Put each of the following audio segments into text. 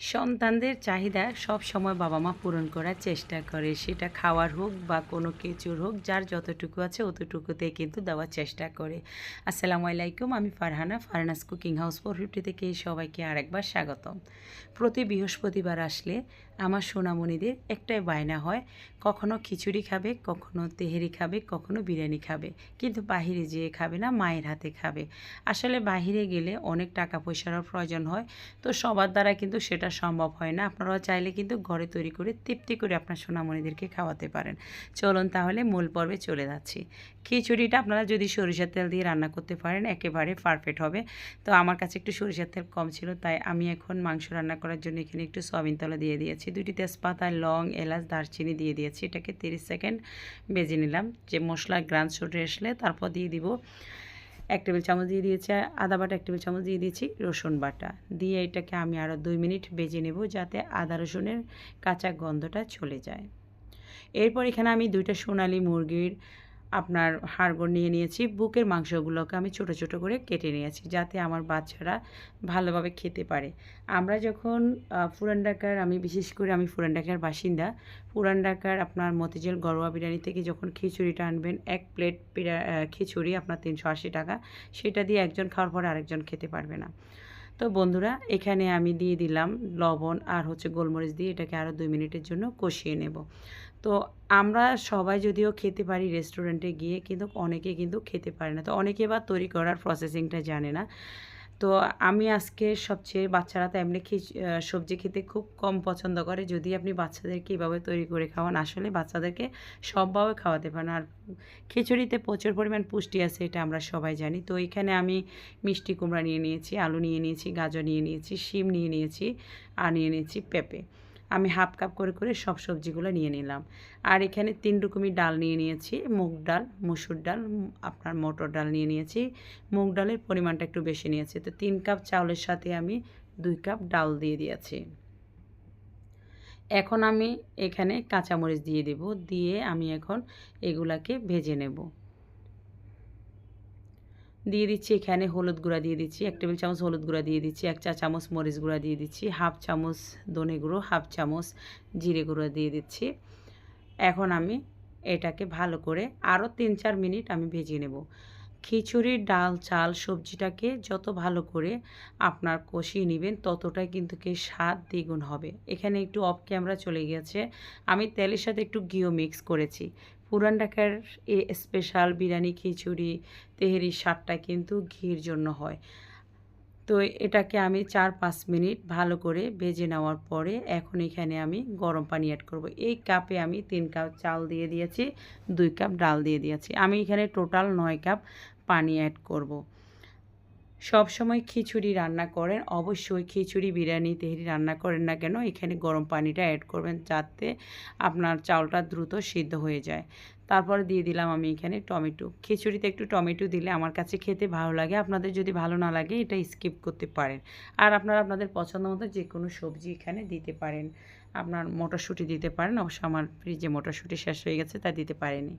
সন্তানদের চাহিদা সব সময় বাবা মা পূরণ করার চেষ্টা করে। সেটা খাওয়ার হোক বা কোনো কিছুর হোক, যার যতটুকু আছে অতটুকুতে কিন্তু দেওয়ার চেষ্টা করে। আসসালামু আলাইকুম, আমি Farhana, Farhana's cooking house four fifty থেকে সবাইকে আরেকবার স্বাগতম। প্রতি বৃহস্পতিবার আসলে আমার সোনামণিদের একটাই বায়না হয়, কখনো খিচুড়ি খাবে, কখনো তেহেরি খাবে, কখনো বিরিয়ানি খাবে। কিন্তু বাহিরে যেয়ে খাবে না, মায়ের হাতে খাবে। আসলে বাহিরে গেলে অনেক টাকা পয়সারও প্রয়োজন হয়। তো সবার দ্বারা কিন্তু সেটা সম্ভব হয় না। আপনারা চাইলে কিন্তু ঘরে তৈরি করে তৃপ্তি করে আপনার সোনামণিদেরকে খাওয়াতে পারেন। চলুন তাহলে মূল পর্বে চলে যাচ্ছি। খিচুড়িটা আপনারা যদি সরিষার তেল দিয়ে রান্না করতে পারেন, একেবারে পারফেক্ট হবে। তো আমার কাছে একটু সরিষার তেল কম ছিল, তাই আমি এখন মাংস রান্না করার জন্য এখানে একটু সয়াবিন তলা দিয়ে দিয়েছি। দুটি তেজপাতা, লং, এলাচ, দারচিনি দিয়ে দিয়েছি। এটাকে তিরিশ সেকেন্ড বেজে নিলাম। যে মশলা গ্রান ছুটে আসলে তারপর দিয়ে দিব এক টেবিল চামচ দিয়ে দিয়েছি, আদা বাটা এক টেবিল চামচ দিয়ে দিয়েছি, রসুন বাটা। দিয়ে এটাকে আমি আরও দুই মিনিট বেজে নেব যাতে আদা রসুনের কাঁচা গন্ধটা চলে যায়। এরপর এখানে আমি দুইটা সোনালি মুরগির আপনার হাড়গোড় নিয়ে নিয়েছি। বুকের মাংসগুলোকে আমি ছোট ছোট করে কেটে নিয়েছি যাতে আমার বাচ্চারা ভালোভাবে খেতে পারে। আমরা যখন পুরান ঢাকার, আমি বিশেষ করে আমি পুরান ঢাকার বাসিন্দা, পুরান ঢাকার আপনার মতিঝিল গরোয়া বিরিয়ানি থেকে যখন খিচুড়িটা আনবেন, এক প্লেট খিচুড়ি আপনার তিনশো আশি টাকা, সেটা দিয়ে একজন খাওয়ার পরে আরেকজন খেতে পারবে না। তো বন্ধুরা, এখানে আমি দিয়ে দিলাম লবণ আর হচ্ছে গোলমরিচ দিয়ে এটাকে আরও দুই মিনিটের জন্য কষিয়ে নেব। তো আমরা সবাই যদিও খেতে পারি রেস্টুরেন্টে গিয়ে কিন্তু অনেকে কিন্তু খেতে পারে না। তো অনেকে বা তৈরি করার প্রসেসিংটা জানে না। তো আমি আজকে সবচেয়ে বাচ্চারা তো এমনি সবজি খেতে খুব কম পছন্দ করে। যদি আপনি বাচ্চাদেরকে এভাবে তৈরি করে খাওয়ান, আসলে বাচ্চাদেরকে সবভাবে খাওয়াতে পারেন। আর খিচুড়িতে প্রচুর পরিমাণ পুষ্টি আছে, এটা আমরা সবাই জানি। তো এখানে আমি মিষ্টি কুমড়া নিয়ে নিয়েছি, আলু নিয়ে নিয়েছি, গাজর নিয়ে নিয়েছি, শিম নিয়ে নিয়েছি, আর নিয়ে নিয়েছি পেঁপে। আমি হাফ কাপ করে করে সব সবজিগুলো নিয়ে নিলাম। আর এখানে তিন রকমের ডাল নিয়ে নিয়েছি। মুগ ডাল, মুসুর ডাল, আপনার মটর ডাল নিয়ে নিয়েছি। মুগ ডালের পরিমাণটা একটু বেশি নিয়েছি। তো তিন কাপ চাউলের সাথে আমি দুই কাপ ডাল দিয়ে দিয়েছি। এখন আমি এখানে কাঁচামরিচ দিয়ে দেব। দিয়ে আমি এখন এগুলাকে ভেজে নেব। দিয়ে দিচ্ছি, এখানে হলুদ গুঁড়া দিয়ে দিচ্ছি, এক টেবিল চামচ হলুদ গুঁড়া দিয়ে দিচ্ছি, এক চা চামচ মরিচ গুঁড়া দিয়ে দিচ্ছি, হাফ চামচ ধনে গুঁড়ো, হাফ চামচ জিরে গুঁড়ো দিয়ে দিচ্ছি। এখন আমি এটাকে ভালো করে আরও তিন চার মিনিট আমি ভেজে নেব। খিচুড়ির ডাল, চাল, সবজিটাকে যত ভালো করে আপনার কষিয়ে নেবেন, ততটাই কিন্তু কি স্বাদ দ্বিগুণ হবে। এখানে একটু অফ ক্যামেরা চলে গেছে আমি তেলের সাথে একটু ঘিও মিক্স করেছি। পুরান ঢাকার এ স্পেশাল বিরিয়ানি, খিচুড়ি তেহেরির স্বাদটা কিন্তু ঘির জন্য হয়। তো এটাকে আমি চার পাঁচ মিনিট ভালো করে ভেজে নেওয়ার পরে এখন এখানে আমি গরম পানি অ্যাড করব। এই কাপে আমি তিন কাপ চাল দিয়ে দিয়েছি, দুই কাপ ডাল দিয়ে দিয়েছি। আমি এখানে টোটাল নয় কাপ পানি অ্যাড করব। সব সময় খিচুড়ি রান্না করেন। অবশ্যই খিচুড়ি, বিরিয়ানি, তেহরি রান্না করেন না কেন, এখানে গরম পানিটা অ্যাড করবেন যাতে আপনার চাউলটা দ্রুত সিদ্ধ হয়ে যায়। তারপরে দিয়ে দিলাম আমি এখানে টমেটো। খিচুড়িতে একটু টমেটো দিলে আমার কাছে খেতে ভালো লাগে। আপনাদের যদি ভালো না লাগে, এটা স্কিপ করতে পারেন। আর আপনারা আপনাদের পছন্দ মতো যে কোনো সবজি এখানে দিতে পারেন। আপনার মটরশুঁটি দিতে পারেন। অবশ্য আমার ফ্রিজে মটরশুঁটি শেষ হয়ে গেছে, তা দিতে পারেনি।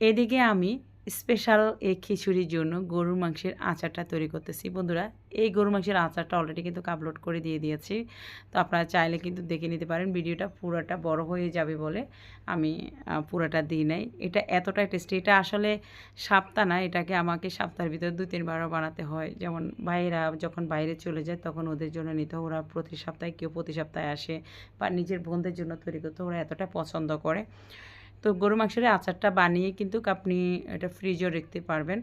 এদিকে আমি স্পেশাল এই খিচুড়ির জন্য গরুর মাংসের আচারটা তৈরি করতেছি। বন্ধুরা, এই গরুর মাংসের আচারটা অলরেডি কিন্তু আপলোড করে দিয়ে দিয়েছি। তো আপনারা চাইলে কিন্তু দেখে নিতে পারেন, ভিডিওটা পুরোটা বড় হয়ে যাবে বলে আমি পুরোটা দিই নাই। এটা এতটাই টেস্টি এটা আসলে সাপ্তাহ না, এটাকে আমাকে সপ্তাহের ভিতরে দুই তিনবারও বানাতে হয়। যেমন ভাইয়েরা যখন বাইরে চলে যায়, তখন ওদের জন্য নিতে। ওরা প্রতি সপ্তাহে, কেউ প্রতি সপ্তাহে আসে বা নিজের বোনদের জন্য তৈরি করতে ওরা এতটা পছন্দ করে। তো গরু মাংসের আচারটা বানিয়ে কিন্তু আপনি এটা ফ্রিজও রাখতে পারবেন।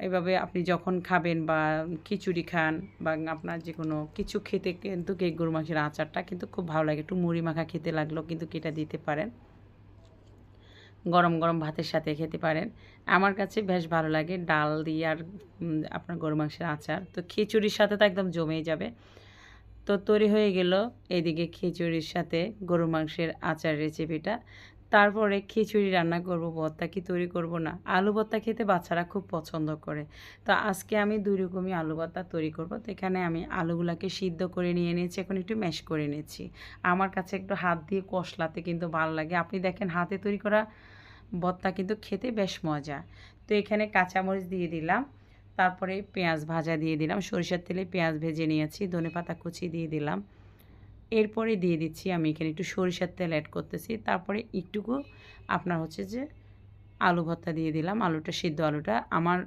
এভাবে আপনি যখন খাবেন বা খিচুড়ি খান বা আপনার যে কোনো কিছু খেতে কিন্তু এই গরু মাংসের আচারটা কিন্তু খুব ভালো লাগে। একটু মুড়ি মাখা খেতে লাগলেও কিন্তু এটা দিতে পারেন। গরম গরম ভাতের সাথে খেতে পারেন। আমার কাছে বেশ ভালো লাগে ডাল দিয়ে আর আপনার গরু মাংসের আচার। তো খিচুড়ির সাথে তো একদম জমেই যাবে। তো তৈরি হয়ে গেল এদিকে খিচুড়ির সাথে গরু মাংসের আচার রেসিপিটা তারপরে খিচুড়ি রান্না করব, ভর্তা কি তৈরি করব না। আলু ভর্তা খেতে বাচ্চারা খুব পছন্দ করে। তো আজকে আমি দুই রকমই আলু ভর্তা তৈরি করব। তো এখানে আমি আলুগুলাকে সিদ্ধ করে নিয়ে নিয়েছি, এখন একটু ম্যাশ করে নিয়েছি আমার কাছে একটু হাত দিয়ে কষলাতে কিন্তু ভালো লাগে। আপনি দেখেন হাতে তৈরি করা ভর্তা কিন্তু খেতে বেশ মজা। তো এখানে কাঁচামরিচ দিয়ে দিলাম, তারপরে পেঁয়াজ ভাজা দিয়ে দিলাম, সরিষার তেলে পেঁয়াজ ভেজে নিয়েছি ধনে পাতা কুচি দিয়ে দিলাম। এরপরে দিয়ে দিচ্ছি, আমি এখানে একটু সরিষার তেল অ্যাড করতেছি। তারপরে একটুকু আপনার হচ্ছে যে আলু ভর্তা দিয়ে দিলাম, আলুটা, সিদ্ধ আলুটা। আমার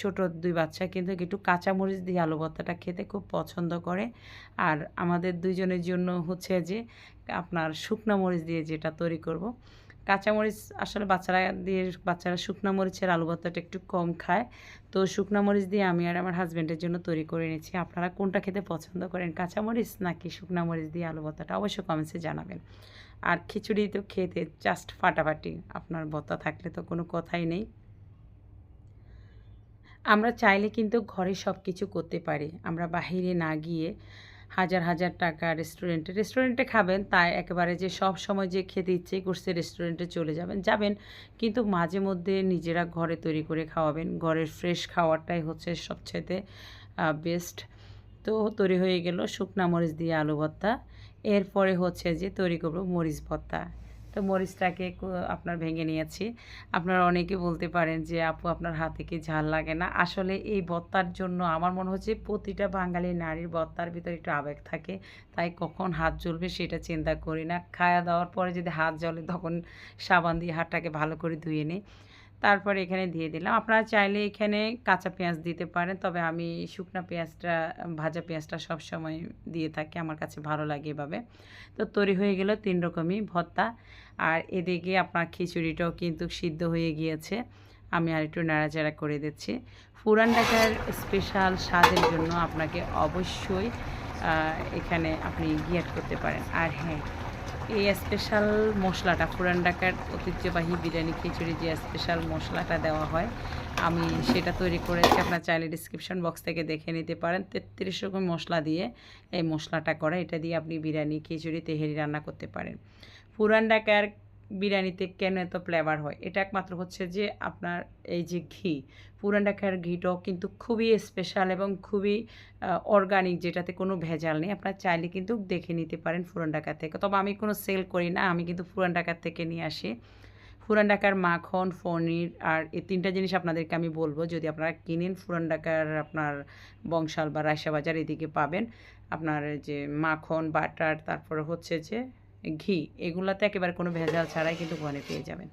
ছোট দুই বাচ্চা কিন্তু একটু কাঁচামরিচ দিয়ে আলু ভর্তাটা খেতে খুব পছন্দ করে। আর আমাদের দুইজনের জন্য হচ্ছে যে আপনার শুকনো মরিচ দিয়ে যেটা তৈরি করব কাঁচামরিচ আসলে বাচ্চারা দিয়ে, বাচ্চারা শুকনো মরিচের আলু ভর্তাটা একটু কম খায়। তো শুকনো মরিচ দিয়ে আমি আর আমার হাজব্যান্ডের জন্য তৈরি করে নিয়েছি। আপনারা কোনটা খেতে পছন্দ করেন, কাঁচামরিচ নাকি শুকনো মরিচ দিয়ে আলু ভর্তাটা অবশ্যই কমেন্টসে জানাবেন। আর খিচুড়ি তো খেতে জাস্ট ফাটাফাটি, আপনার ভর্তা থাকলে তো কোনো কথাই নেই। আমরা চাইলে কিন্তু ঘরে সব কিছু করতে পারি। আমরা বাহিরে না গিয়ে হাজার হাজার টাকা রেস্টুরেন্টে রেস্টুরেন্টে খাবেন, তাই একেবারে যে সব সময় যে খেতে ইচ্ছে করছে রেস্টুরেন্টে চলে যাবেন যাবেন। কিন্তু মাঝে মধ্যে নিজেরা ঘরে তৈরি করে খাওয়াবেন। ঘরের ফ্রেশ খাওয়ারটাই হচ্ছে সবচেয়ে বেস্ট তো তৈরি হয়ে গেল শুকনা মরিচ দিয়ে আলু ভর্তা। এরপরে হচ্ছে যে তৈরি করব মরিচ ভর্তা। তো মরিচটাকে আপনার ভেঙে নিয়েছি। আপনারা অনেকে বলতে পারেন যে, আপু, আপনার হাতে কি ঝাল লাগে না? আসলে এই বত্তার জন্য আমার মনে হচ্ছে প্রতিটা বাঙালি নারীর বত্তার ভিতরে একটু আবেগ থাকে। তাই কখন হাত জ্বলবে সেটা চিন্তা করি না। খাওয়া দাওয়ার পরে যদি হাত জ্বলে তখন সাবান দিয়ে হাতটাকে ভালো করে ধুয়ে নিই। তারপরে এখানে দিয়ে দিলাম। আপনারা চাইলে এখানে কাঁচা পেঁয়াজ দিতে পারেন, তবে আমি শুকনা পেঁয়াজটা, ভাজা পেঁয়াজটা সব সময় দিয়ে থাকি, আমার কাছে ভালো লাগে এভাবে। তো তৈরি হয়ে গেল তিন রকমই ভর্তা। আর এদিকে আপনার খিচুড়িটাও কিন্তু সিদ্ধ হয়ে গিয়েছে। আমি আর একটু নাড়াচাড়া করে দিচ্ছি। পুরান ঢাকার স্পেশাল স্বাদের জন্য আপনাকে অবশ্যই এখানে আপনি গিয়াট করতে পারেন। আর হ্যাঁ এই স্পেশাল মশলাটা, পুরান ডাকার ঐতিহ্যবাহী বিরিয়ানি খিচুড়ি যে স্পেশাল মশলাটা দেওয়া হয়, আমি সেটা তৈরি করেছি। আপনার চাইলে ডিসক্রিপশন বক্স থেকে দেখে নিতে পারেন। তেত্রিশ রকম মশলা দিয়ে এই মশলাটা করা। এটা দিয়ে আপনি বিরিয়ানি, খিচুড়ি, তেহেরি রান্না করতে পারেন। পুরান ঢাকার বিরিয়ানিতে কেন এত ফ্লেভার হয়? এটা একমাত্র হচ্ছে যে আপনার এই যে ঘি, পুরান ঢাকার ঘিটাও কিন্তু খুবই স্পেশাল এবং খুবই অর্গানিক যেটাতে কোনো ভেজাল নেই। আপনার চাইলে কিন্তু দেখে নিতে পারেন পুরান ঢাকা থেকে। তবে আমি কোনো সেল করি না, আমি কিন্তু পুরান ঢাকার থেকে নিয়ে আসি। পুরান ঢাকার মাখন, পনির আর এই তিনটা জিনিস আপনাদেরকে আমি বলব। যদি আপনারা কিনেন পুরান ঢাকার আপনার বংশাল বা রায়সা বাজার এদিকে পাবেন। আপনার যে মাখন, বাটার, তারপরে হচ্ছে যে ঘি, এগুলাতে একেবারে কোনো ভেজাল ছাড়াই কিন্তু ঘরে পেয়ে যাবেন।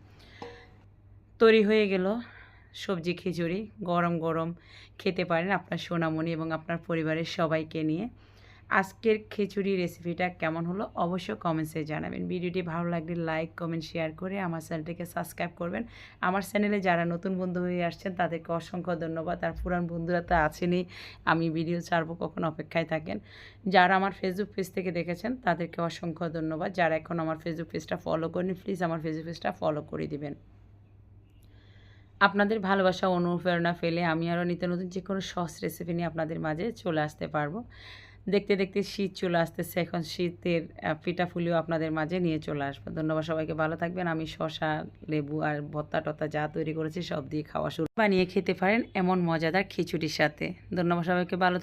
তৈরি হয়ে গেল সবজি খিচুড়ি, গরম গরম খেতে পারেন আপনার সোনামণি এবং আপনার পরিবারের সবাইকে নিয়ে। আজকের খিচুড়ি রেসিপিটা কেমন হলো অবশ্যই কমেন্টসে জানাবেন। ভিডিওটি ভালো লাগলে লাইক কমেন্ট শেয়ার করে আমার চ্যানেলটিকে সাবস্ক্রাইব করবেন। আমার চ্যানেলে যারা নতুন বন্ধু হয়ে আসছেন, তাদেরকে অসংখ্য ধন্যবাদ। আর পুরান বন্ধুরা তো আছেনই, আমি ভিডিও ছাড়বো কখন অপেক্ষায় থাকেন। যারা আমার ফেসবুক পেজ থেকে দেখেছেন, তাদেরকে অসংখ্য ধন্যবাদ। যারা এখন আমার ফেসবুক পেজটা ফলো করেনি প্লিজ আমার ফেসবুক পেজটা ফলো করে দিবেন। আপনাদের ভালোবাসা, অনুপ্রেরণা ফেলে আমি আরও নিত্য নতুন যে কোনো সস রেসিপি নিয়ে আপনাদের মাঝে চলে আসতে পারব। দেখতে দেখতে শীত চলে আসতেছে। এখন শীতের পিঠাফুলিও আপনাদের মাঝে নিয়ে চলে আসব। ধন্যবাদ সবাইকে, ভালো থাকবেন। আমি শশা লেবু আর ভত্তা টত্তা যা তৈরি করেছি সব দিয়ে খাওয়া শুরু। বানিয়ে খেতে পারেন এমন মজাদার খিচুড়ির সাথে। ধন্যবাদ সবাইকে, ভালো